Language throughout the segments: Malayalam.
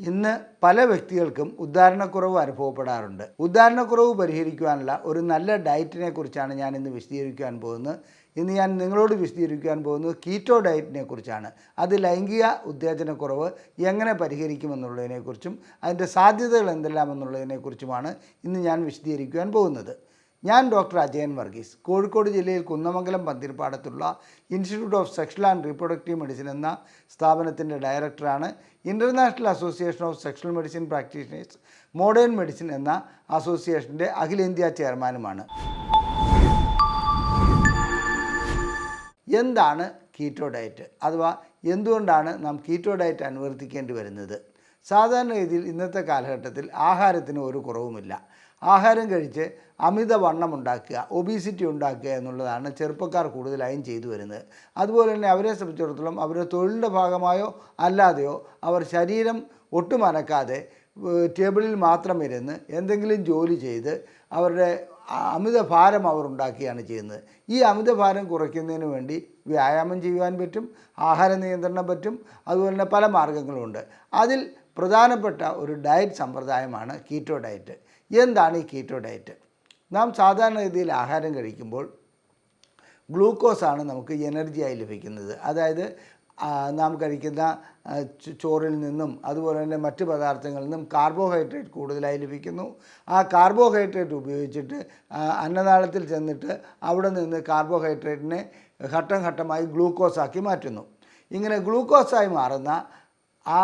ഇന്ന് പല വ്യക്തികൾക്കും ഉദ്ധാരണക്കുറവ് അനുഭവപ്പെടാറുണ്ട്. ഉദ്ധാരണക്കുറവ് പരിഹരിക്കുവാനുള്ള ഒരു നല്ല ഡയറ്റിനെ കുറിച്ചാണ് ഞാൻ ഇന്ന് വിശദീകരിക്കാൻ പോകുന്നത്. ഇന്ന് ഞാൻ നിങ്ങളോട് വിശദീകരിക്കാൻ പോകുന്നത് കീറ്റോ ഡയറ്റിനെ കുറിച്ചാണ്. അത് ലൈംഗിക ഉത്തേജനക്കുറവ് എങ്ങനെ പരിഹരിക്കുമെന്നുള്ളതിനെക്കുറിച്ചും അതിന്റെ സാധ്യതകൾ എന്തെല്ലാം എന്നുള്ളതിനെക്കുറിച്ചുമാണ് ഇന്ന് ഞാൻ വിശദീകരിക്കുവാൻ പോകുന്നത്. ഞാൻ ഡോക്ടർ അജയൻ വർഗീസ്. കോഴിക്കോട് ജില്ലയിൽ Kunnamangalam പന്തിരിപ്പാടത്തുള്ള institute of sexual and reproductive medicine എന്ന സ്ഥാപനത്തിന്റെ ഡയറക്ടറാണ്. International association of sexual medicine practitioners modern medicine എന്ന അസോസിയേഷന്റെ അഖിലേന്ത്യാ ചെയർമാനുമാണ്. എന്താണ് കീറ്റോ ഡയറ്റ് അഥവാ എന്തുകൊണ്ടാണ് നാം കീറ്റോ ഡയറ്റ് അനുവർത്തിക്കേണ്ടി വരുന്നത്? സാധാരണ രീതിയിൽ ഇന്നത്തെ കാലഘട്ടത്തിൽ ആഹാരത്തിന് ഒരു കുറവുമില്ല. ആഹാരം കഴിച്ച് അമിത വണ്ണം ഉണ്ടാക്കുക ഒബീസിറ്റി ഉണ്ടാക്കുക എന്നുള്ളതാണ് ചെറുപ്പക്കാർ കൂടുതലായും ചെയ്തു വരുന്നത്. അതുപോലെ തന്നെ അവരെ സംബന്ധിച്ചിടത്തോളം അവരുടെ തൊഴിലിന്റെ ഭാഗമായോ അല്ലാതെയോ അവർ ശരീരം ഒട്ടും അനക്കാതെ ടേബിളിൽ മാത്രം ഇരുന്ന് എന്തെങ്കിലും ജോലി ചെയ്ത് അവരുടെ അമിതഭാരം അമിത ഭാരം അവർ ഉണ്ടാക്കുകയാണ് ചെയ്യുന്നത്. ഈ അമിത ഭാരം കുറയ്ക്കുന്നതിന് വേണ്ടി വ്യായാമം ചെയ്യുവാൻ പറ്റും ആഹാര നിയന്ത്രണം പറ്റും അതുപോലെ തന്നെ പല മാർഗങ്ങളുമുണ്ട് അതിൽ പ്രധാനപ്പെട്ട ഒരു ഡയറ്റ് സമ്പ്രദായമാണ് കീറ്റോ ഡയറ്റ് എന്താണ് ഈ കീറ്റോ ഡയറ്റ് നാം സാധാരണ രീതിയിൽ ആഹാരം കഴിക്കുമ്പോൾ ഗ്ലൂക്കോസാണ് നമുക്ക് എനർജിയായി ലഭിക്കുന്നത്. അതായത് നാം കഴിക്കുന്ന ചോറിൽ നിന്നും അതുപോലെ തന്നെ മറ്റ് പദാർത്ഥങ്ങളിൽ നിന്നും കാർബോഹൈഡ്രേറ്റ് കൂടുതലായി ലഭിക്കുന്നു. ആ കാർബോഹൈഡ്രേറ്റ് ഉപയോഗിച്ചിട്ട് അന്നനാളത്തിൽ ചെന്നിട്ട് അവിടെ നിന്ന് കാർബോഹൈഡ്രേറ്റിനെ ഘട്ടം ഘട്ടമായി ഗ്ലൂക്കോസാക്കി മാറ്റുന്നു. ഇങ്ങനെ ഗ്ലൂക്കോസായി മാറുന്ന ആ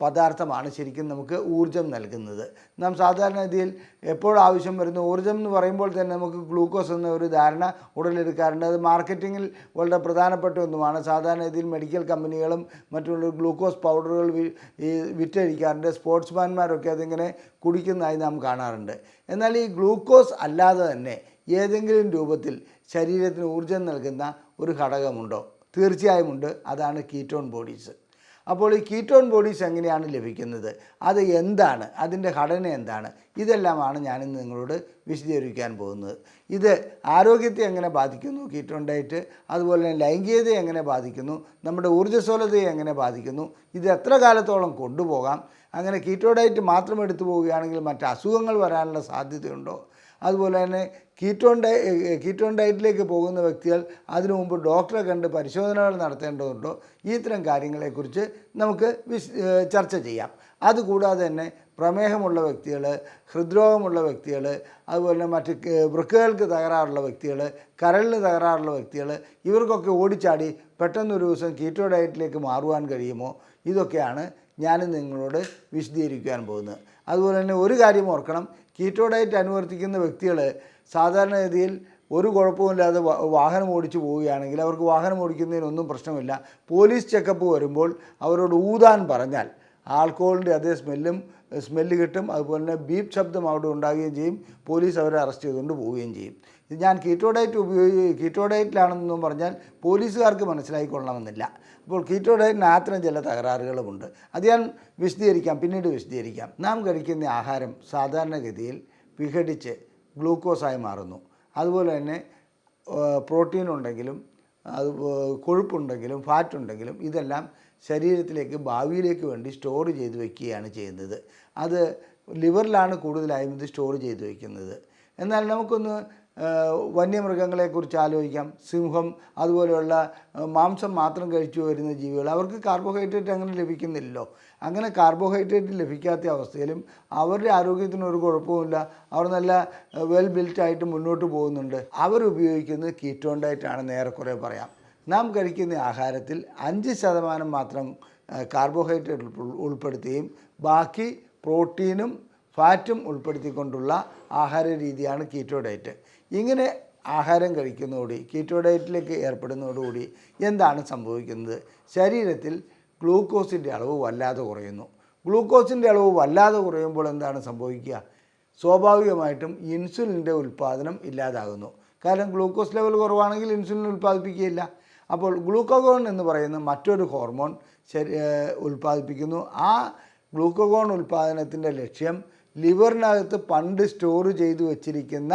പദാർത്ഥമാണ് ശരിക്കും നമുക്ക് ഊർജം നൽകുന്നത്. നാം സാധാരണഗതിയിൽ എപ്പോഴാവശ്യം വരുന്ന ഊർജം എന്ന് പറയുമ്പോൾ തന്നെ നമുക്ക് ഗ്ലൂക്കോസ് എന്ന ഒരു ധാരണ ഉടലെടുക്കാറുണ്ട്. അത് മാർക്കറ്റിങ്ങിൽ വളരെ പ്രധാനപ്പെട്ട ഒന്നുമാണ്. സാധാരണഗതിയിൽ മെഡിക്കൽ കമ്പനികളും മറ്റുള്ള ഗ്ലൂക്കോസ് പൗഡറുകൾ ഈ വിറ്റഴിക്കാറുണ്ട്. സ്പോർട്സ്മാൻമാരൊക്കെ അതിങ്ങനെ കുടിക്കുന്നതായി നാം കാണാറുണ്ട്. എന്നാൽ ഈ ഗ്ലൂക്കോസ് അല്ലാതെ തന്നെ ഏതെങ്കിലും രൂപത്തിൽ ശരീരത്തിന് ഊർജം നൽകുന്ന ഒരു ഘടകമുണ്ടോ? തീർച്ചയായും ഉണ്ട്. അതാണ് കീറ്റോൺ ബോഡീസ്. അപ്പോൾ ഈ കീറ്റോൺ ബോഡീസ് എങ്ങനെയാണ് ലഭിക്കുന്നത്? അത് എന്താണ്? അതിന്റെ ഘടന എന്താണ്? ഇതെല്ലാമാണ് ഞാനിന്ന് നിങ്ങളോട് വിശദീകരിക്കാൻ പോകുന്നത്. ഇത് ആരോഗ്യത്തെ എങ്ങനെ ബാധിക്കുന്നു? കീറ്റോൺ ഡയറ്റ് അതുപോലെ തന്നെ ലൈംഗികതയെ എങ്ങനെ ബാധിക്കുന്നു? നമ്മുടെ ഊർജസ്വലതയെ എങ്ങനെ ബാധിക്കുന്നു? ഇത് എത്ര കാലത്തോളം കൊണ്ടുപോകാം? അങ്ങനെ കീറ്റോ ഡയറ്റ് മാത്രം എടുത്തു പോവുകയാണെങ്കിൽ മറ്റ് അസുഖങ്ങൾ വരാനുള്ള സാധ്യതയുണ്ടോ? അതുപോലെ തന്നെ കീറ്റോൺ ഡയ കീറ്റോൺ ഡയറ്റിലേക്ക് പോകുന്ന വ്യക്തികൾ അതിനു മുമ്പ് ഡോക്ടറെ കണ്ട് പരിശോധനകൾ നടത്തേണ്ടതുണ്ടോ? ഇത്തരം കാര്യങ്ങളെക്കുറിച്ച് നമുക്ക് ചർച്ച ചെയ്യാം. അതുകൂടാതെ തന്നെ പ്രമേഹമുള്ള വ്യക്തികൾ ഹൃദ്രോഗമുള്ള വ്യക്തികൾ അതുപോലെ മറ്റ് വൃക്കുകൾക്ക് തകരാറുള്ള വ്യക്തികൾ കരളിന് തകരാറുള്ള വ്യക്തികൾ ഇവർക്കൊക്കെ ഓടിച്ചാടി പെട്ടെന്നൊരു ദിവസം കീറ്റോ ഡയറ്റിലേക്ക് മാറുവാൻ കഴിയുമോ? ഇതൊക്കെയാണ് ഞാൻ നിങ്ങളോട് വിശദീകരിക്കാൻ പോകുന്നത്. അതുപോലെ തന്നെ ഒരു കാര്യം ഓർക്കണം. കീറ്റോ ഡയറ്റ് അനുവർത്തിക്കുന്ന വ്യക്തികൾ സാധാരണഗതിയിൽ ഒരു കുഴപ്പമില്ലാതെ വാഹനം ഓടിച്ചു പോവുകയാണെങ്കിൽ അവർക്ക് വാഹനം ഓടിക്കുന്നതിനൊന്നും പ്രശ്നമില്ല. പോലീസ് ചെക്കപ്പ് വരുമ്പോൾ അവരോട് ഊതാൻ പറഞ്ഞാൽ ആൾക്കോളിന്റെ അതേ സ്മെല്ലും സ്മെല്ല് കിട്ടും. അതുപോലെ തന്നെ ബീപ് ശബ്ദം അവിടെ ഉണ്ടാകുകയും ചെയ്യും. പോലീസ് അവരെ അറസ്റ്റ് ചെയ്തുകൊണ്ട് പോവുകയും ചെയ്യും. ഇത് ഞാൻ കീറ്റോ ഡയറ്റ് ഉപയോഗി കീറ്റോ പറഞ്ഞാൽ പോലീസുകാർക്ക് മനസ്സിലായിക്കൊള്ളണമെന്നില്ല. അപ്പോൾ കീറ്റോ ഡയറ്റിന് ചില തകരാറുകളുമുണ്ട്. അത് ഞാൻ വിശദീകരിക്കാം. പിന്നീട് വിശദീകരിക്കാം. നാം കഴിക്കുന്ന ആഹാരം സാധാരണഗതിയിൽ വിഘടിച്ച് ഗ്ലൂക്കോസായി മാറുന്നു. അതുപോലെ തന്നെ പ്രോട്ടീൻ ഉണ്ടെങ്കിലും അത് കൊഴുപ്പുണ്ടെങ്കിലും ഫാറ്റ് ഉണ്ടെങ്കിലും ഇതെല്ലാം ശരീരത്തിലേക്ക് ഭാവിയിലേക്ക് വേണ്ടി സ്റ്റോർ ചെയ്ത് വെക്കുകയാണ് ചെയ്യുന്നത്. അത് ലിവറിലാണ് കൂടുതലായും ഇത് സ്റ്റോർ ചെയ്ത് വയ്ക്കുന്നത് എന്നാൽ നമുക്കൊന്ന് വന്യമൃഗങ്ങളെക്കുറിച്ച് ആലോചിക്കാം. സിംഹം അതുപോലെയുള്ള മാംസം മാത്രം കഴിച്ചു വരുന്ന ജീവികൾ അവർക്ക് കാർബോഹൈഡ്രേറ്റ് അങ്ങനെ ലഭിക്കുന്നില്ലല്ലോ. അങ്ങനെ കാർബോഹൈഡ്രേറ്റ് ലഭിക്കാത്ത അവസ്ഥയിലും അവരുടെ ആരോഗ്യത്തിന് ഒരു കുഴപ്പവുമില്ല. അവർ നല്ല വെൽ ബിൽറ്റ് ആയിട്ട് മുന്നോട്ട് പോകുന്നുണ്ട്. അവരുപയോഗിക്കുന്നത് കീറ്റോൺ ഡയറ്റാണെന്ന് ഏറെക്കുറെ പറയാം. നാം കഴിക്കുന്ന ആഹാരത്തിൽ അഞ്ച് ശതമാനം മാത്രം കാർബോഹൈഡ്രേറ്റ് ഉൾപ്പെ- ഉൾപ്പെടുത്തുകയും ബാക്കി പ്രോട്ടീനും ഫാറ്റും ഉൾപ്പെടുത്തിക്കൊണ്ടുള്ള ആഹാര രീതിയാണ് കീറ്റോ ഡയറ്റ് ഇങ്ങനെ ആഹാരം കഴിക്കുന്നതോടി കീറ്റോ ഡയറ്റിലേക്ക് ഏർപ്പെടുന്നതോടുകൂടി എന്താണ് സംഭവിക്കുന്നത്? ശരീരത്തിൽ ഗ്ലൂക്കോസിന്റെ അളവ് വല്ലാതെ കുറയുന്നു. ഗ്ലൂക്കോസിന്റെ അളവ് വല്ലാതെ കുറയുമ്പോൾ എന്താണ് സംഭവിക്കുക? സ്വാഭാവികമായിട്ടും ഇൻസുലിന്റെ ഉൽപ്പാദനം ഇല്ലാതാകുന്നു. കാരണം ഗ്ലൂക്കോസ് ലെവൽ കുറവാണെങ്കിൽ ഇൻസുലിൻ ഉൽപ്പാദിപ്പിക്കുകയില്ല. അപ്പോൾ ഗ്ലൂക്കോഗോൺ എന്ന് പറയുന്ന മറ്റൊരു ഹോർമോൺ ഉൽപ്പാദിപ്പിക്കുന്നു. ആ ഗ്ലൂക്കോഗോൺ ഉൽപ്പാദനത്തിന്റെ ലക്ഷ്യം ലിവറിനകത്ത് പണ്ട് സ്റ്റോർ ചെയ്തു വച്ചിരിക്കുന്ന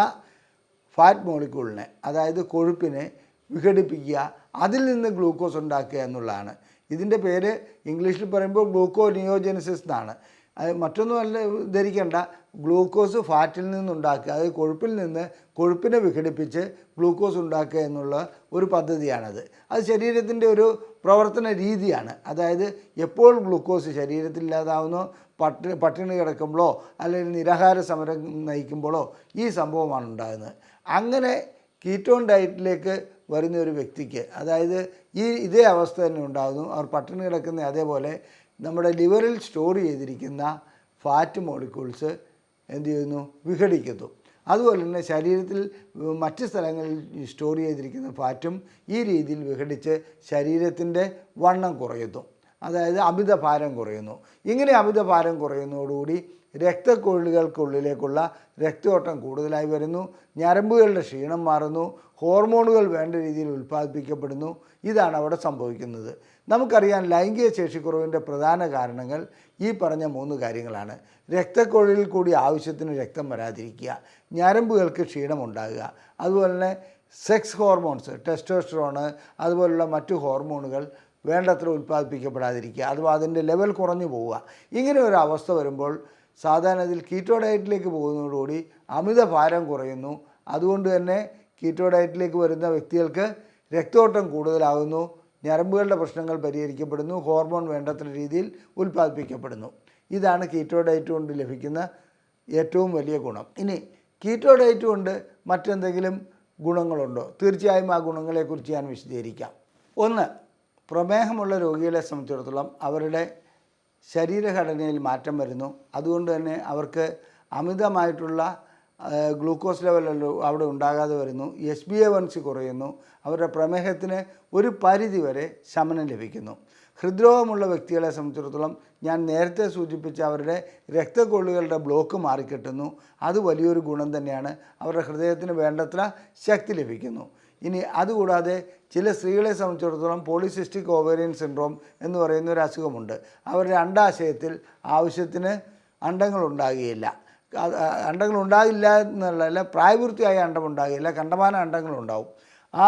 ഫാറ്റ് മോളിക്യൂളിനെ അതായത് കൊഴുപ്പിനെ വിഘടിപ്പിക്കുക അതിൽ നിന്ന് ഗ്ലൂക്കോസ് ഉണ്ടാക്കുക എന്നുള്ളതാണ്. ഇതിന്റെ പേര് ഇംഗ്ലീഷിൽ പറയുമ്പോൾ ഗ്ലൂക്കോ നിയോജനസിസ് എന്നാണ്. അത് മറ്റൊന്നുമല്ല ധരിക്കേണ്ട ഗ്ലൂക്കോസ് ഫാറ്റിൽ നിന്നുണ്ടാക്കുക അതായത് കൊഴുപ്പിൽ നിന്ന് കൊഴുപ്പിനെ വിഘടിപ്പിച്ച് ഗ്ലൂക്കോസ് ഉണ്ടാക്കുക എന്നുള്ള ഒരു പദ്ധതിയാണത്. അത് ശരീരത്തിന്റെ ഒരു പ്രവർത്തന രീതിയാണ്. അതായത് എപ്പോൾ ഗ്ലൂക്കോസ് ശരീരത്തിൽ ഇല്ലാതാവുന്നോ പട്ടി പട്ടിണി കിടക്കുമ്പോഴോ അല്ലെങ്കിൽ നിരാഹാര സമരം നയിക്കുമ്പോഴോ ഈ സംഭവമാണ് ഉണ്ടാകുന്നത്. അങ്ങനെ കീറ്റോൺ ഡയറ്റിലേക്ക് വരുന്ന ഒരു വ്യക്തിക്ക് അതായത് ഈ ഇതേ അവസ്ഥ തന്നെ ഉണ്ടാകുന്നു. അവർ പട്ടിണി കിടക്കുന്ന അതേപോലെ നമ്മുടെ ലിവറിൽ സ്റ്റോർ ചെയ്തിരിക്കുന്ന ഫാറ്റ് മോളിക്യൂൾസ് എന്ത് ചെയ്യുന്നു? വിഘടിക്കുന്നു. അതുപോലെ തന്നെ ശരീരത്തിൽ മറ്റ് സ്ഥലങ്ങളിൽ സ്റ്റോർ ചെയ്തിരിക്കുന്ന ഫാറ്റും ഈ രീതിയിൽ വിഘടിച്ച് ശരീരത്തിന്റെ വണ്ണം കുറയുന്നു. അതായത് അമിതഭാരം കുറയുന്നു. ഇങ്ങനെ അമിതഭാരം കുറയുന്നതോടുകൂടി രക്തക്കൊള്ളുകൾക്കുള്ളിലേക്കുള്ള രക്തയോട്ടം കൂടുതലായി വരുന്നു. ഞരമ്പുകളുടെ ക്ഷീണം മാറുന്നു. ഹോർമോണുകൾ വേണ്ട രീതിയിൽ ഉൽപ്പാദിപ്പിക്കപ്പെടുന്നു. ഇതാണ് അവിടെ സംഭവിക്കുന്നത്. നമുക്കറിയാം ലൈംഗിക ശേഷിക്കുറവിന്റെ പ്രധാന കാരണങ്ങൾ ഈ പറഞ്ഞ മൂന്ന് കാര്യങ്ങളാണ്. രക്തക്കൊഴലിൽ കൂടി ആവശ്യത്തിന് രക്തം വരാതിരിക്കുക. ഞരമ്പുകൾക്ക് ക്ഷീണമുണ്ടാകുക അതുപോലെ തന്നെ സെക്സ് ഹോർമോൺസ് ടെസ്റ്റോസ്ട്രോണ് അതുപോലുള്ള മറ്റു ഹോർമോണുകൾ വേണ്ടത്ര ഉൽപ്പാദിപ്പിക്കപ്പെടാതിരിക്കുക. അഥവാ അതിന്റെ ലെവൽ കുറഞ്ഞു പോവുക. ഇങ്ങനെ ഒരു അവസ്ഥ വരുമ്പോൾ സാധാരണ ഇതിൽ കീറ്റോ ഡയറ്റിലേക്ക് പോകുന്നതോടുകൂടി അമിത ഭാരം കുറയുന്നു. അതുകൊണ്ട് തന്നെ കീറ്റോ ഡയറ്റിലേക്ക് വരുന്ന വ്യക്തികൾക്ക് രക്തോട്ടം കൂടുതലാകുന്നു. ഞരമ്പുകളുടെ പ്രശ്നങ്ങൾ പരിഹരിക്കപ്പെടുന്നു. ഹോർമോൺ വേണ്ടത്ര രീതിയിൽ ഉൽപ്പാദിപ്പിക്കപ്പെടുന്നു. ഇതാണ് കീറ്റോ ഡയറ്റ് കൊണ്ട് ലഭിക്കുന്ന ഏറ്റവും വലിയ ഗുണം. ഇനി കീറ്റോ ഡയറ്റ് കൊണ്ട് മറ്റെന്തെങ്കിലും ഗുണങ്ങളുണ്ടോ? തീർച്ചയായും ആ ഗുണങ്ങളെക്കുറിച്ച് ഞാൻ വിശദീകരിക്കാം. ഒന്ന് പ്രമേഹമുള്ള രോഗികളെ സംബന്ധിച്ചിടത്തോളം അവരുടെ ശരീരഘടനയിൽ മാറ്റം വരുന്നു. അതുകൊണ്ട് തന്നെ അവർക്ക് അമിതമായിട്ടുള്ള ഗ്ലൂക്കോസ് ലെവൽ അവിടെ ഉണ്ടാകാതെ വരുന്നു. S B A one C കുറയുന്നു. അവരുടെ പ്രമേഹത്തിന് ഒരു പരിധി വരെ ശമനം ലഭിക്കുന്നു. ഹൃദ്രോഗമുള്ള വ്യക്തികളെ സംബന്ധിച്ചിടത്തോളം ഞാൻ നേരത്തെ സൂചിപ്പിച്ച അവരുടെ രക്തക്കൊള്ളുകളുടെ ബ്ലോക്ക് മാറിക്കിട്ടുന്നു. അത് വലിയൊരു ഗുണം തന്നെയാണ്. അവരുടെ ഹൃദയത്തിന് വേണ്ടത്ര ശക്തി ലഭിക്കുന്നു. ഇനി അതുകൂടാതെ ചില സ്ത്രീകളെ സംബന്ധിച്ചിടത്തോളം പോളിസിസ്റ്റിക് ഓവേറിയൻ സിൻഡ്രോം എന്ന് പറയുന്ന ഒരു അസുഖമുണ്ട്. അവരുടെ അണ്ടാശയത്തിൽ ആവശ്യത്തിന് അത് അണ്ടങ്ങൾ ഉണ്ടാകില്ല എന്നുള്ളതല്ല പ്രായപൂർത്തിയായ അണ്ടം ഉണ്ടാകില്ല കണ്ടമാന അണ്ടങ്ങൾ ഉണ്ടാവും ആ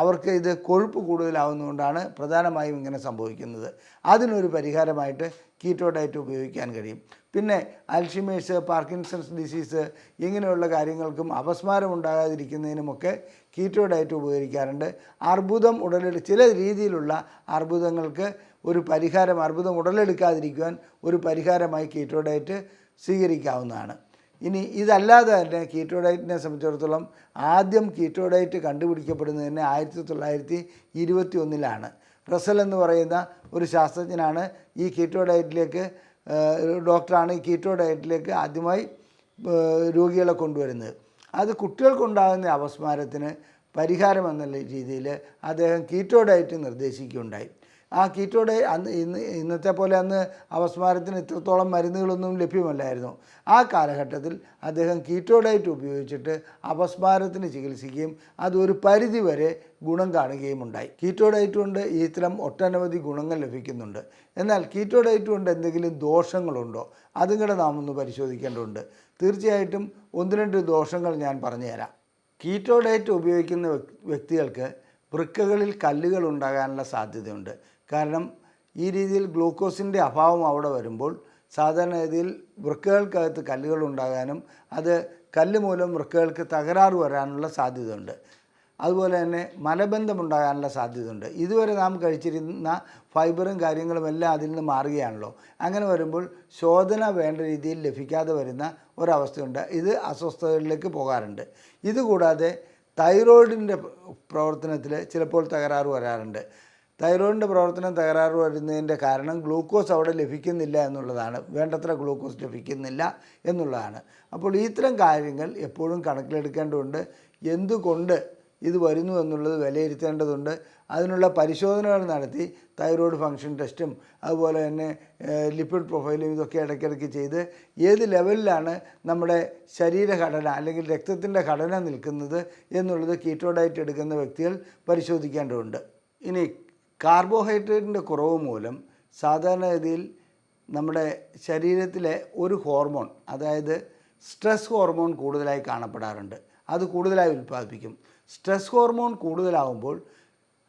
അവർക്ക് ഇത് കൊഴുപ്പ് കൂടുതലാവുന്നതുകൊണ്ടാണ് പ്രധാനമായും ഇങ്ങനെ സംഭവിക്കുന്നത്. അതിനൊരു പരിഹാരമായിട്ട് കീറ്റോ ഡയറ്റ് ഉപയോഗിക്കാൻ കഴിയും. പിന്നെ അൽഷിമേഴ്സ് പാർക്കിൻസൺസ് ഡിസീസ് ഇങ്ങനെയുള്ള കാര്യങ്ങൾക്കും അപസ്മാരം ഉണ്ടാകാതിരിക്കുന്നതിനുമൊക്കെ കീറ്റോ ഡയറ്റ് ഉപകരിക്കാറുണ്ട്. അർബുദം ഉടലെടു ചില രീതിയിലുള്ള അർബുദങ്ങൾക്ക് ഒരു പരിഹാരം അർബുദം ഉടലെടുക്കാതിരിക്കുവാൻ ഒരു പരിഹാരമായി കീറ്റോ ഡയറ്റ് സ്വീകരിക്കാവുന്നതാണ്. ഇനി ഇതല്ലാതെ തന്നെ കീറ്റോ ഡയറ്റിനെ സംബന്ധിച്ചിടത്തോളം ആദ്യം കീറ്റോ ഡയറ്റ് കണ്ടുപിടിക്കപ്പെടുന്നത് തന്നെ ആയിരത്തി തൊള്ളായിരത്തി ഇരുപത്തി ഒന്നിലാണ് റസൽ എന്ന് പറയുന്ന ഒരു ശാസ്ത്രജ്ഞനാണ് ഈ കീറ്റോ ഡയറ്റിലേക്ക് ഡോക്ടറാണ് ഈ കീറ്റോ ഡയറ്റിലേക്ക് ആദ്യമായി രോഗികളെ കൊണ്ടുവരുന്നത്. അത് കുട്ടികൾക്കുണ്ടാകുന്ന അപസ്മാരത്തിന് പരിഹാരം എന്നുള്ള രീതിയിൽ അദ്ദേഹം കീറ്റോ ഡയറ്റ് നിർദ്ദേശിക്കുകയുണ്ടായി. ആ കീറ്റോ അന്ന് ഇന്ന് ഇന്നത്തെ പോലെ അന്ന് അപസ്മാരത്തിന് ഇത്രത്തോളം മരുന്നുകളൊന്നും ലഭ്യമല്ലായിരുന്നു. ആ കാലഘട്ടത്തിൽ അദ്ദേഹം കീറ്റോ ഡയറ്റ് ഉപയോഗിച്ചിട്ട് അപസ്മാരത്തിന് ചികിത്സിക്കുകയും അതൊരു പരിധിവരെ പരിധി വരെ ഗുണം കാണുകയും ഉണ്ടായി കീറ്റോ ഡയറ്റ് കൊണ്ട് ഇത്തരം ഒട്ടനവധി ഗുണങ്ങൾ ലഭിക്കുന്നുണ്ട്. എന്നാൽ കീറ്റോ ഡയറ്റ് കൊണ്ട് എന്തെങ്കിലും ദോഷങ്ങളുണ്ടോ? അതും കൂടെ നാം ഒന്ന് പരിശോധിക്കേണ്ടതുണ്ട്. തീർച്ചയായിട്ടും ഒന്ന് രണ്ട് ദോഷങ്ങൾ ഞാൻ പറഞ്ഞുതരാം. കീറ്റോ ഡയറ്റ് ഉപയോഗിക്കുന്ന വ്യക്തികൾക്ക് വൃക്കകളിൽ കല്ലുകൾ ഉണ്ടാകാനുള്ള സാധ്യതയുണ്ട്. കാരണം ഈ രീതിയിൽ ഗ്ലൂക്കോസിന്റെ അഭാവം അവിടെ വരുമ്പോൾ സാധാരണഗതിയിൽ വൃക്കകൾക്കകത്ത് കല്ലുകൾ ഉണ്ടാകാനും അത് കല്ല് മൂലം വൃക്കകൾക്ക് തകരാറ് വരാനുള്ള സാധ്യതയുണ്ട്. അതുപോലെ തന്നെ മലബന്ധമുണ്ടാകാനുള്ള സാധ്യതയുണ്ട്. ഇതുവരെ നാം കഴിച്ചിരുന്ന ഫൈബറും കാര്യങ്ങളും എല്ലാം അതിൽ നിന്ന് മാറുകയാണല്ലോ. അങ്ങനെ വരുമ്പോൾ ശോധന വേണ്ട രീതിയിൽ ലഭിക്കാതെ വരുന്ന ഒരവസ്ഥയുണ്ട്. ഇത് അസ്വസ്ഥതകളിലേക്ക് പോകാറുണ്ട്. ഇതുകൂടാതെ തൈറോയിഡിന്റെ പ്രവർത്തനത്തിൽ ചിലപ്പോൾ തകരാറ് വരാറുണ്ട്. തൈറോയിഡിന്റെ പ്രവർത്തനം തകരാറ് വരുന്നതിന്റെ കാരണം ഗ്ലൂക്കോസ് അവിടെ ലഭിക്കുന്നില്ല എന്നുള്ളതാണ്. വേണ്ടത്ര ഗ്ലൂക്കോസ് ലഭിക്കുന്നില്ല എന്നുള്ളതാണ്. അപ്പോൾ ഇത്തരം കാര്യങ്ങൾ എപ്പോഴും കണക്കിലെടുക്കേണ്ടതുണ്ട്. എന്തുകൊണ്ട് ഇത് വരുന്നു എന്നുള്ളത് വിലയിരുത്തേണ്ടതുണ്ട്. അതിനുള്ള പരിശോധനകൾ നടത്തി തൈറോയ്ഡ് ഫങ്ഷൻ ടെസ്റ്റും അതുപോലെ തന്നെ ലിപ്പിഡ് പ്രൊഫൈലും ഇതൊക്കെ ഇടയ്ക്കിടയ്ക്ക് ചെയ്ത് ഏത് ലെവലിലാണ് നമ്മുടെ ശരീരഘടന അല്ലെങ്കിൽ രക്തത്തിന്റെ ഘടന നിൽക്കുന്നത് എന്നുള്ളത് കീറ്റോ ഡയറ്റ് എടുക്കുന്ന വ്യക്തികൾ പരിശോധിക്കേണ്ടതുണ്ട്. ഇനി കാർബോഹൈഡ്രേറ്റിന്റെ കുറവ് മൂലം സാധാരണഗതിയിൽ നമ്മുടെ ശരീരത്തിലെ ഒരു ഹോർമോൺ അതായത് സ്ട്രെസ് ഹോർമോൺ കൂടുതലായി കാണപ്പെടാറുണ്ട്. അത് കൂടുതലായി ഉൽപ്പാദിപ്പിക്കും. സ്ട്രെസ് ഹോർമോൺ കൂടുതലാവുമ്പോൾ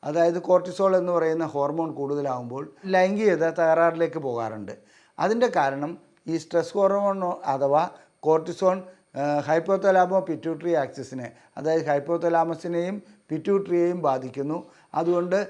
അതായത് കോർട്ടിസോൾ എന്ന് പറയുന്ന ഹോർമോൺ കൂടുതലാവുമ്പോൾ ലൈംഗികത തകരാറിലേക്ക് പോകാറുണ്ട്. അതിന്റെ കാരണം ഈ സ്ട്രെസ് ഹോർമോൺ അഥവാ കോർട്ടിസോൺ ഹൈപ്പോതലാമോ പിറ്റ്യൂട്ടറി ആക്സിസിനെ അതായത് ഹൈപ്പോതലാമസിനെയും പിറ്റ്യൂട്ടറിയെയും ബാധിക്കുന്നു. അതുകൊണ്ട്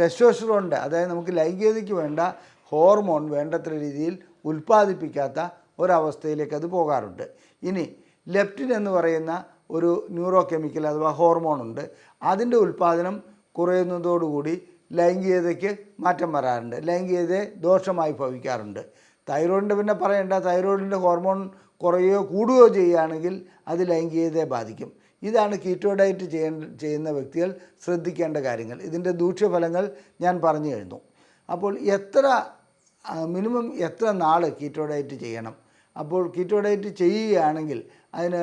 ടെസ്റ്റോസ്റ്ററോണിന്റെ അതായത് നമുക്ക് ലൈംഗികതയ്ക്ക് വേണ്ട ഹോർമോൺ വേണ്ടത്ര രീതിയിൽ ഉൽപ്പാദിപ്പിക്കാത്ത ഒരവസ്ഥയിലേക്ക് അത് പോകാറുണ്ട്. ഇനി ലെപ്റ്റിൻ എന്ന് പറയുന്ന ഒരു ന്യൂറോ കെമിക്കൽ അഥവാ ഹോർമോൺ ഉണ്ട്. അതിന്റെ ഉൽപ്പാദനം കുറയുന്നതോടുകൂടി ലൈംഗികതയ്ക്ക് മാറ്റം വരാറുണ്ട്. ലൈംഗികതയെ ദോഷമായി ഭവിക്കാറുണ്ട്. തൈറോയിഡിന്റെ പിന്നെ പറയേണ്ട തൈറോയിഡിന്റെ ഹോർമോൺ കുറയുകയോ കൂടുകയോ ചെയ്യുകയാണെങ്കിൽ അത് ലൈംഗികതയെ ബാധിക്കും. ഇതാണ് കീറ്റോ ഡയറ്റ് ചെയ്യുന്ന വ്യക്തികൾ ശ്രദ്ധിക്കേണ്ട കാര്യങ്ങൾ. ഇതിന്റെ ദൂഷ്യഫലങ്ങൾ ഞാൻ പറഞ്ഞു കഴിഞ്ഞു. അപ്പോൾ എത്ര മിനിമം എത്ര നാൾ കീറ്റോ ഡയറ്റ് ചെയ്യണം? അപ്പോൾ കീറ്റോ ഡയറ്റ് ചെയ്യുകയാണെങ്കിൽ അതിന്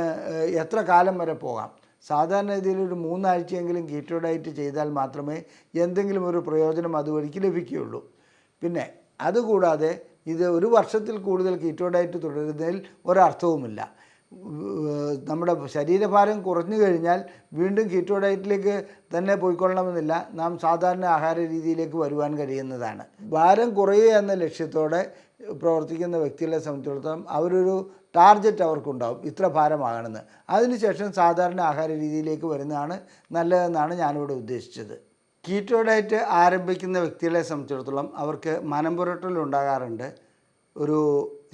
എത്ര കാലം വരെ പോകാം? സാധാരണ രീതിയിൽ ഒരു മൂന്നാഴ്ചയെങ്കിലും കീറ്റോ ഡയറ്റ് ചെയ്താൽ മാത്രമേ എന്തെങ്കിലും ഒരു പ്രയോജനം അതുവഴിക്ക് ലഭിക്കുകയുള്ളൂ. പിന്നെ അതുകൂടാതെ ഇത് ഒരു വർഷത്തിൽ കൂടുതൽ കീറ്റോ ഡയറ്റ് തുടരുന്നതിൽ ഒരർത്ഥവുമില്ല. നമ്മുടെ ശരീരഭാരം കുറഞ്ഞു കഴിഞ്ഞാൽ വീണ്ടും കീറ്റോ ഡയറ്റിലേക്ക് തന്നെ പോയിക്കൊള്ളണമെന്നില്ല. നാം സാധാരണ ആഹാര രീതിയിലേക്ക് വരുവാൻ കഴിയുന്നതാണ്. ഭാരം കുറയുക എന്ന ലക്ഷ്യത്തോടെ പ്രവർത്തിക്കുന്ന വ്യക്തികളെ സംബന്ധിച്ചിടത്തോളം അവരൊരു ടാർഗറ്റ് അവർക്കുണ്ടാവും ഇത്ര ഭാരമാകണമെന്ന്. അതിനുശേഷം സാധാരണ ആഹാര രീതിയിലേക്ക് വരുന്നതാണ് നല്ലതെന്നാണ് ഞാനിവിടെ ഉദ്ദേശിച്ചത്. കീറ്റോ ഡയറ്റ് ആരംഭിക്കുന്ന വ്യക്തികളെ സംബന്ധിച്ചിടത്തോളം അവർക്ക് മനംപുരട്ടലുണ്ടാകാറുണ്ട് ഒരു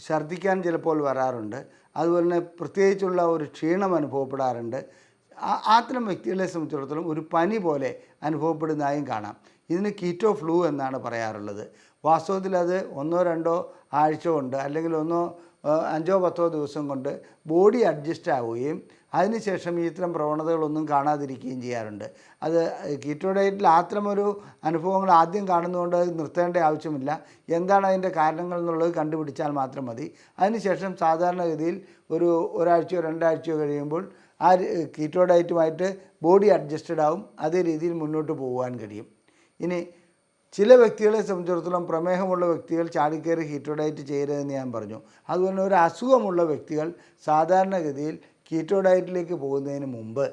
ഛർദ്ദിക്കാൻ ചിലപ്പോൾ വരാറുണ്ട് അതുപോലെ തന്നെ പ്രത്യേകിച്ചുള്ള ഒരു ക്ഷീണം അനുഭവപ്പെടാറുണ്ട്. അത്തരം വ്യക്തികളെ സംബന്ധിച്ചിടത്തോളം ഒരു പനി പോലെ അനുഭവപ്പെടുന്നതായും കാണാം. ഇതിന് കീറ്റോ ഫ്ലൂ എന്നാണ് പറയാറുള്ളത്. വാസ്തവത്തിൽ അത് ഒന്നോ രണ്ടോ ആഴ്ച കൊണ്ട് അല്ലെങ്കിൽ ഒന്നോ അഞ്ചോ പത്തോ ദിവസം കൊണ്ട് ബോഡി അഡ്ജസ്റ്റ് ആവുകയും അതിനുശേഷം ഈ ഇത്തരം പ്രവണതകളൊന്നും കാണാതിരിക്കുകയും ചെയ്യാറുണ്ട്. അത് കീറ്റോ ഡയറ്റിൽ അത്തരമൊരു അനുഭവങ്ങൾ ആദ്യം കാണുന്നതുകൊണ്ട് നിർത്തേണ്ട ആവശ്യമില്ല. എന്താണ് അതിന്റെ കാരണങ്ങൾ എന്നുള്ളത് കണ്ടുപിടിച്ചാൽ മാത്രം മതി. അതിനുശേഷം സാധാരണഗതിയിൽ ഒരു ഒരാഴ്ചയോ രണ്ടാഴ്ചയോ കഴിയുമ്പോൾ ആ കീറ്റോ ഡയറ്റുമായിട്ട് ബോഡി അഡ്ജസ്റ്റഡ് ആവും അതേ രീതിയിൽ മുന്നോട്ട് പോകുവാൻ കഴിയും. ഇനി ചില വ്യക്തികളെ സംബന്ധിച്ചിടത്തോളം പ്രമേഹമുള്ള വ്യക്തികൾ ചാടിക്കയറി ഹീറ്റോഡയറ്റ് ചെയ്യരുതെന്ന് ഞാൻ പറഞ്ഞു. അതുപോലെ ഒരു അസുഖമുള്ള വ്യക്തികൾ സാധാരണഗതിയിൽ കീറ്റോ ഡയറ്റിലേക്ക് പോകുന്നതിന് മുമ്പ്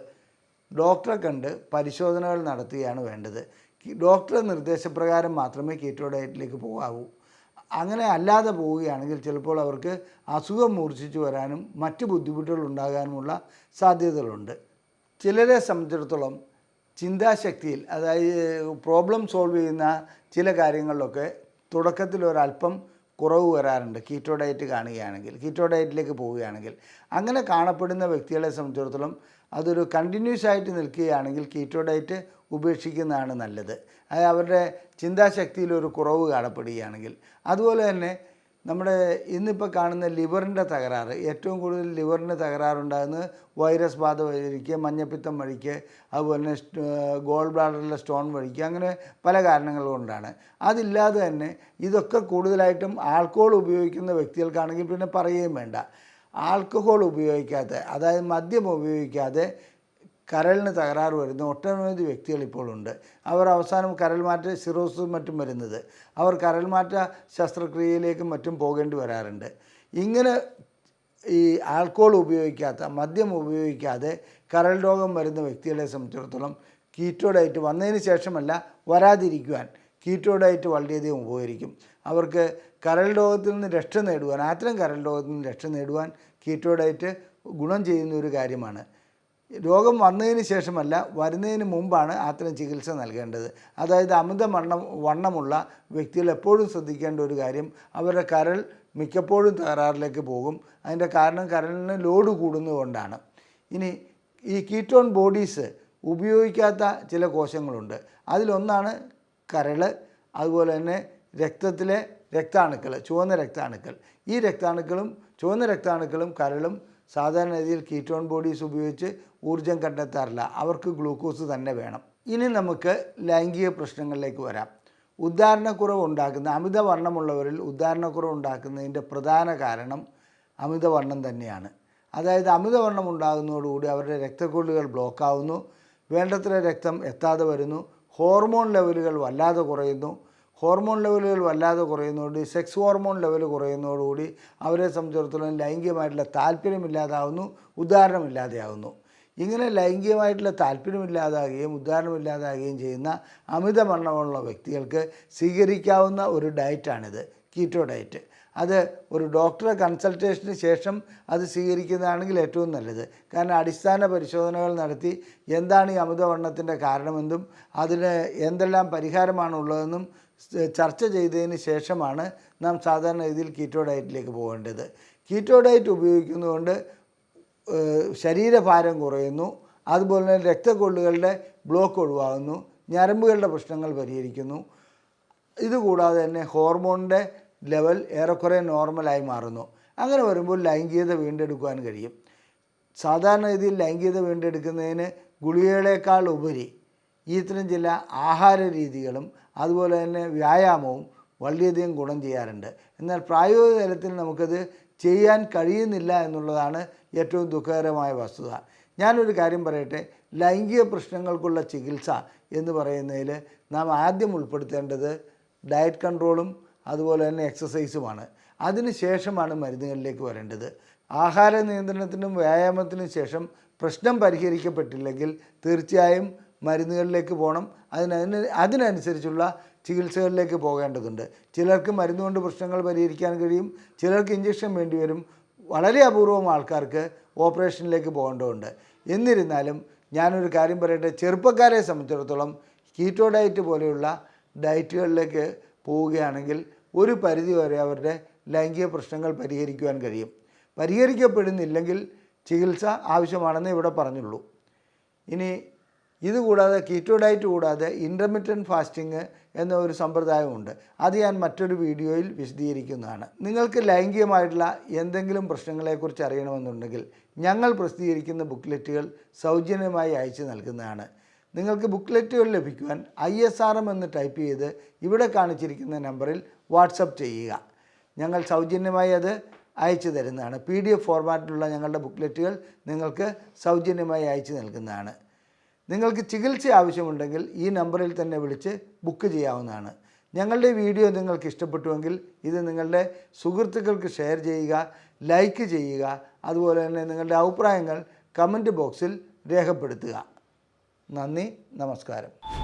ഡോക്ടറെ കണ്ട് പരിശോധനകൾ നടത്തുകയാണ് വേണ്ടത്. ഡോക്ടറെ നിർദ്ദേശപ്രകാരം മാത്രമേ കീറ്റോ ഡയറ്റിലേക്ക് പോകാവൂ. അങ്ങനെ അല്ലാതെ പോവുകയാണെങ്കിൽ ചിലപ്പോൾ അവർക്ക് അസുഖം മൂർച്ഛിച്ചു വരാനും മറ്റ് ബുദ്ധിമുട്ടുകൾ ഉണ്ടാകാനുമുള്ള സാധ്യതകളുണ്ട്. ചിലരെ സംബന്ധിച്ചിടത്തോളം ചിന്താശക്തിയിൽ അതായത് പ്രോബ്ലം സോൾവ് ചെയ്യുന്ന ചില കാര്യങ്ങളിലൊക്കെ തുടക്കത്തിൽ ഒരല്പം കുറവ് വരാറുണ്ട്. കീറ്റോ ഡയറ്റ് കാണുകയാണെങ്കിൽ കീറ്റോ ഡയറ്റിലേക്ക് പോവുകയാണെങ്കിൽ. അങ്ങനെ കാണപ്പെടുന്ന വ്യക്തികളെ സംബന്ധിച്ചിടത്തോളം അതൊരു കണ്ടിന്യൂസ് ആയിട്ട് നിൽക്കുകയാണെങ്കിൽ കീറ്റോ ഡയറ്റ് ഉപേക്ഷിക്കുന്നതാണ് നല്ലത്. അതായത് അവരുടെ ചിന്താശക്തിയിൽ ഒരു കുറവ് കാണപ്പെടുകയാണെങ്കിൽ. അതുപോലെ തന്നെ നമ്മുടെ ഇന്നിപ്പോൾ കാണുന്ന ലിവറിന്റെ തകരാറ് ഏറ്റവും കൂടുതൽ ലിവറിന്റെ തകരാറുണ്ടാകുന്നത് വൈറസ് ബാധ വഴിക്ക് മഞ്ഞപ്പിത്തം വഴിക്ക് അതുപോലെ തന്നെ ഗോൾ ബ്ലാഡറിലെ സ്റ്റോൺ വഴിക്ക് അങ്ങനെ പല കാരണങ്ങൾ കൊണ്ടാണ്. അതില്ലാതെ തന്നെ ഇതൊക്കെ കൂടുതലായിട്ടും ആൾക്കോൾ ഉപയോഗിക്കുന്ന വ്യക്തികൾക്കാണെങ്കിൽ പിന്നെ പറയുകയും വേണ്ട. ആൾക്കഹോൾ ഉപയോഗിക്കാതെ അതായത് മദ്യം ഉപയോഗിക്കാതെ കരളിന് തകരാറ് വരുന്ന ഒട്ടനവധി വ്യക്തികൾ ഇപ്പോഴുണ്ട് അവർ അവസാനം കരൾ മാറ്റ സിറോസും മറ്റും വരുന്നത്. അവർ കരൾ മാറ്റ ശസ്ത്രക്രിയയിലേക്കും മറ്റും പോകേണ്ടി വരാറുണ്ട്. ഇങ്ങനെ ഈ ആൽക്കോൾ ഉപയോഗിക്കാത്ത മദ്യം ഉപയോഗിക്കാതെ കരൾ രോഗം വരുന്ന വ്യക്തികളെ സംബന്ധിച്ചിടത്തോളം കീറ്റോ ഡയറ്റ് വന്നതിന് ശേഷമല്ല വരാതിരിക്കുവാൻ കീറ്റോ ഡയറ്റ് വളരെയധികം ഉപകരിക്കും. അവർക്ക് കരൾ രോഗത്തിൽ നിന്ന് രക്ഷ നേടുവാൻ ആത്തരം കരൾ രോഗത്തിൽ നിന്ന് രക്ഷ നേടുവാൻ കീറ്റോ ഡയറ്റ് ഗുണം ചെയ്യുന്ന ഒരു കാര്യമാണ്. രോഗം വന്നതിന് ശേഷമല്ല വരുന്നതിന് മുമ്പാണ് അത്തരം ചികിത്സ നൽകേണ്ടത്. അതായത് അമിത വണ്ണം വണ്ണമുള്ള വ്യക്തികൾ എപ്പോഴും ശ്രദ്ധിക്കേണ്ട ഒരു കാര്യം അവരുടെ കരൾ മിക്കപ്പോഴും തകരാറിലേക്ക് പോകും. അതിന്റെ കാരണം കരളിന് ലോഡ് കൂടുന്നതുകൊണ്ടാണ് ഇനി ഈ കീറ്റോൺ ബോഡീസ് ഉപയോഗിക്കാത്ത ചില കോശങ്ങളുണ്ട്. അതിലൊന്നാണ് കരൾ അതുപോലെ തന്നെ രക്തത്തിലെ രക്താണുക്കൾ ചുവന്ന രക്താണുക്കൾ. ഈ രക്താണുക്കളും ചുവന്ന രക്താണുക്കളും കരളും സാധാരണ രീതിയിൽ കീറ്റോൺ ബോഡീസ് ഉപയോഗിച്ച് ഊർജം കണ്ടെത്താറില്ല. അവർക്ക് ഗ്ലൂക്കോസ് തന്നെ വേണം. ഇനി നമുക്ക് ലൈംഗിക പ്രശ്നങ്ങളിലേക്ക് വരാം. ഉദ്ധാരണക്കുറവ് ഉണ്ടാക്കുന്ന അമിതവണ്ണമുള്ളവരിൽ ഉദ്ധാരണക്കുറവ് ഉണ്ടാക്കുന്നതിന്റെ പ്രധാന കാരണം അമിതവണ്ണം തന്നെയാണ്. അതായത് അമിതവണ്ണം ഉണ്ടാകുന്നതോടുകൂടി അവരുടെ രക്തക്കൊള്ളുകൾ ബ്ലോക്കാവുന്നു വേണ്ടത്ര രക്തം എത്താതെ വരുന്നു. ഹോർമോൺ ലെവലുകൾ വല്ലാതെ കുറയുന്നു. ഹോർമോൺ ലെവലുകൾ വല്ലാതെ കുറയുന്നതോടുകൂടി സെക്സ് ഹോർമോൺ ലെവൽ കുറയുന്നതോടുകൂടി അവരെ സംബന്ധിച്ചിടത്തോളം ലൈംഗികമായിട്ടുള്ള താല്പര്യമില്ലാതാവുന്നു ഉദാഹരണമില്ലാതെയാവുന്നു. ഇങ്ങനെ ലൈംഗികമായിട്ടുള്ള താല്പര്യമില്ലാതാകുകയും ഉദാഹരണമില്ലാതാകുകയും ചെയ്യുന്ന അമിതവണ്ണമുള്ള വ്യക്തികൾക്ക് സ്വീകരിക്കാവുന്ന ഒരു ഡയറ്റാണിത് കീറ്റോ ഡയറ്റ്. അത് ഒരു ഡോക്ടറെ കൺസൾട്ടേഷന് ശേഷം അത് സ്വീകരിക്കുന്നതാണെങ്കിൽ ഏറ്റവും നല്ലത്. കാരണം അടിസ്ഥാന പരിശോധനകൾ നടത്തി എന്താണ് ഈ അമിതവണ്ണത്തിന്റെ കാരണമെന്നും അതിന് എന്തെല്ലാം പരിഹാരമാണുള്ളതെന്നും സ് ചർച്ച ചെയ്തതിന് ശേഷമാണ് നാം സാധാരണ രീതിയിൽ കീറ്റോ ഡയറ്റിലേക്ക് പോകേണ്ടത്. കീറ്റോ ഡയറ്റ് ഉപയോഗിക്കുന്നതുകൊണ്ട് ശരീരഭാരം കുറയുന്നു. അതുപോലെ തന്നെ രക്തക്കൊള്ളുകളുടെ ബ്ലോക്ക് ഒഴിവാകുന്നു. ഞരമ്പുകളുടെ പ്രശ്നങ്ങൾ പരിഹരിക്കുന്നു. ഇതുകൂടാതെ തന്നെ ഹോർമോണിന്റെ ലെവൽ ഏറെക്കുറെ നോർമലായി മാറുന്നു. അങ്ങനെ വരുമ്പോൾ ലൈംഗികത വീണ്ടെടുക്കുവാൻ കഴിയും. സാധാരണ രീതിയിൽ ലൈംഗികത വീണ്ടെടുക്കുന്നതിന് ഗുളികകളേക്കാൾ ഉപരി ഇത്തരം ചില ആഹാര രീതികളും അതുപോലെ തന്നെ വ്യായാമവും വളരെയധികം ഗുണം ചെയ്യാറുണ്ട്. എന്നാൽ പ്രായോഗിക തലത്തിൽ നമുക്കത് ചെയ്യാൻ കഴിയുന്നില്ല എന്നുള്ളതാണ് ഏറ്റവും ദുഃഖകരമായ വസ്തുത. ഞാനൊരു കാര്യം പറയട്ടെ ലൈംഗിക പ്രശ്നങ്ങൾക്കുള്ള ചികിത്സ എന്ന് പറയുന്നതിൽ നാം ആദ്യം ഉൾപ്പെടുത്തേണ്ടത് ഡയറ്റ് കൺട്രോളും അതുപോലെ തന്നെ എക്സസൈസുമാണ്. അതിന് ശേഷമാണ് മരുന്നുകളിലേക്ക് വരേണ്ടത്. ആഹാര നിയന്ത്രണത്തിനും വ്യായാമത്തിനും ശേഷം പ്രശ്നം പരിഹരിക്കപ്പെട്ടില്ലെങ്കിൽ തീർച്ചയായും മരുന്നുകളിലേക്ക് പോകണം. അതിനതിന് അതിനനുസരിച്ചുള്ള ചികിത്സകളിലേക്ക് പോകേണ്ടതുണ്ട്. ചിലർക്ക് മരുന്ന് കൊണ്ട് പ്രശ്നങ്ങൾ പരിഹരിക്കാൻ കഴിയും. ചിലർക്ക് ഇഞ്ചക്ഷൻ വേണ്ടി വരും. വളരെ അപൂർവം ആൾക്കാർക്ക് ഓപ്പറേഷനിലേക്ക് പോകേണ്ടതുണ്ട്. എന്നിരുന്നാലും ഞാനൊരു കാര്യം പറയട്ടെ. ചെറുപ്പക്കാരെ സംബന്ധിച്ചിടത്തോളം കീറ്റോ ഡയറ്റ് പോലെയുള്ള ഡയറ്റുകളിലേക്ക് പോവുകയാണെങ്കിൽ ഒരു പരിധി വരെ അവരുടെ ലൈംഗിക പ്രശ്നങ്ങൾ പരിഹരിക്കുവാൻ കഴിയും. പരിഹരിക്കപ്പെടുന്നില്ലെങ്കിൽ ചികിത്സ ആവശ്യമാണെന്ന് ഇവിടെ പറഞ്ഞുള്ളൂ. ഇനി ഇതുകൂടാതെ കീറ്റോ ഡയറ്റ് കൂടാതെ ഇന്റർമീഡിയറ്റ് ഫാസ്റ്റിംഗ് എന്ന ഒരു സമ്പ്രദായമുണ്ട്. അത് ഞാൻ മറ്റൊരു വീഡിയോയിൽ വിശദീകരിക്കുന്നതാണ്. നിങ്ങൾക്ക് ലൈംഗികമായിട്ടുള്ള എന്തെങ്കിലും പ്രശ്നങ്ങളെക്കുറിച്ച് അറിയണമെന്നുണ്ടെങ്കിൽ ഞങ്ങൾ പ്രസിദ്ധീകരിക്കുന്ന ബുക്ക്ലെറ്റുകൾ സൗജന്യമായി അയച്ചു നൽകുന്നതാണ്. നിങ്ങൾക്ക് ബുക്ക്ലെറ്റുകൾ ലഭിക്കുവാൻ ഐ എസ് ആർ എം എന്ന് ടൈപ്പ് ചെയ്ത് ഇവിടെ കാണിച്ചിരിക്കുന്ന നമ്പറിൽ വാട്സപ്പ് ചെയ്യുക. ഞങ്ങൾ സൗജന്യമായി അത് അയച്ചു തരുന്നതാണ്. പി ഡി എഫ് ഫോർമാറ്റിലുള്ള ഞങ്ങളുടെ ബുക്ക്ലെറ്റുകൾ നിങ്ങൾക്ക് സൗജന്യമായി അയച്ചു നൽകുന്നതാണ്. നിങ്ങൾക്ക് ചികിത്സ ആവശ്യമുണ്ടെങ്കിൽ ഈ നമ്പറിൽ തന്നെ വിളിച്ച് ബുക്ക് ചെയ്യാവുന്നതാണ്. ഞങ്ങളുടെ വീഡിയോ നിങ്ങൾക്ക് ഇഷ്ടപ്പെട്ടുവെങ്കിൽ ഇത് നിങ്ങളുടെ സുഹൃത്തുക്കൾക്ക് ഷെയർ ചെയ്യുക ലൈക്ക് ചെയ്യുക അതുപോലെ തന്നെ നിങ്ങളുടെ അഭിപ്രായങ്ങൾ കമന്റ് ബോക്സിൽ രേഖപ്പെടുത്തുക. നന്ദി നമസ്കാരം.